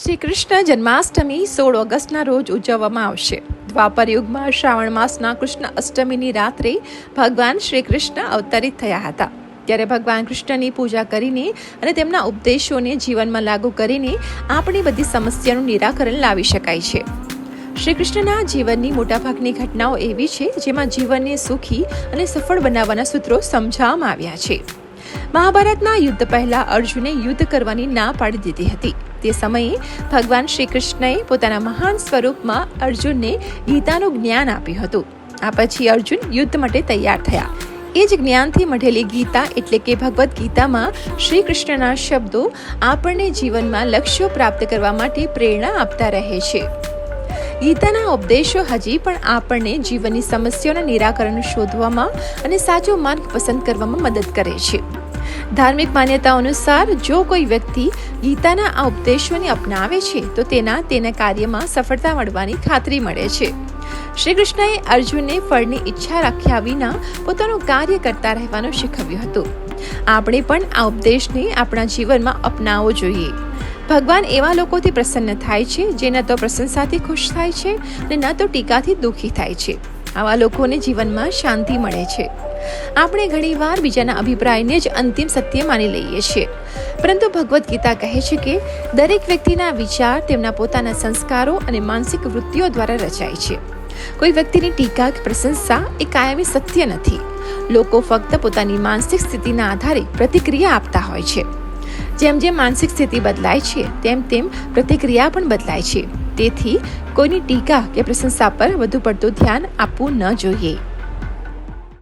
શ્રી કૃષ્ણ જન્માષ્ટમી સોળ ઓગસ્ટના રોજ ઉજવવામાં આવશે. દ્વાપર યુગમાં શ્રાવણ માસના કૃષ્ણ અષ્ટમીની રાત્રે ભગવાન શ્રી કૃષ્ણ અવતરિત થયા હતા. ત્યારે ભગવાન કૃષ્ણની પૂજા કરીને અને તેમના ઉપદેશોને જીવનમાં લાગુ કરીને આપણી બધી સમસ્યાનું નિરાકરણ લાવી શકાય છે. શ્રી કૃષ્ણના જીવનની મોટાભાગની ઘટનાઓ એવી છે જેમાં જીવનને સુખી અને સફળ બનાવવાના સૂત્રો સમજાવવામાં આવ્યા છે. મહાભારતના યુદ્ધ પહેલા અર્જુને યુદ્ધ કરવાની ના પાડી દીધી હતી. તે સમયે ભગવાન શ્રી કૃષ્ણએ પોતાના મહાન સ્વરૂપમાં અર્જુનને ગીતાનું જ્ઞાન આપ્યું હતું. આ પછી અર્જુન યુદ્ધ માટે તૈયાર થયા. એ જ જ્ઞાનથી મઢેલી ગીતા એટલે કે ભગવદ્ ગીતામાં શ્રી કૃષ્ણના શબ્દો આપણને જીવનમાં લક્ષ્યો પ્રાપ્ત કરવા માટે પ્રેરણા આપતા રહે છે. ગીતાના ઉપદેશો હજી પણ આપણને જીવનની સમસ્યાઓના નિરાકરણ શોધવામાં અને સાચો માર્ગ પસંદ કરવામાં મદદ કરે છે. ધાર્મિક માન્યતાઓ અનુસાર જો કોઈ વ્યક્તિ ગીતાના આ ઉપદેશોને અપનાવે છે, તો તેના તેના કાર્યમાં સફળતા મળવાની ખાતરી મળે છે. શ્રી કૃષ્ણએ અર્જુનને ફળની ઈચ્છા રાખ્યા વિના પોતાનું કાર્ય કરતા રહેવાનું શીખવ્યું હતું. આપણે પણ આ ઉપદેશને આપણા જીવનમાં અપનાવવો જોઈએ. ભગવાન એવા લોકોથી પ્રસન્ન થાય છે જે ન તો પ્રશંસાથી ખુશ થાય છે અને ન તો ટીકાથી દુઃખી થાય છે. આવા લોકોને જીવનમાં શાંતિ મળે છે. આપણે ઘણીવાર બીજાના અભિપ્રાયને જ અંતિમ સત્ય માની લઈએ છીએ. પરંતુ ભગવદ્ ગીતા કહે છે કે, દરેક વ્યક્તિના વિચાર તેમના પોતાના સંસ્કારો અને માનસિક વૃત્તિઓ દ્વારા રચાય છે. કોઈ વ્યક્તિની ટીકા કે પ્રશંસા એ કાયમી સત્ય નથી. લોકો ફક્ત પોતાની માનસિક સ્થિતિના આધારે પ્રતિક્રિયા આપતા હોય છે. જેમ જેમ માનસિક સ્થિતિ બદલાય છે, તેમ તેમ પ્રતિક્રિયા પણ બદલાય છે. તેથી, કોઈની ટીકા કે પ્રશંસા પર વધુ પડતું ધ્યાન આપવું ન જોઈએ.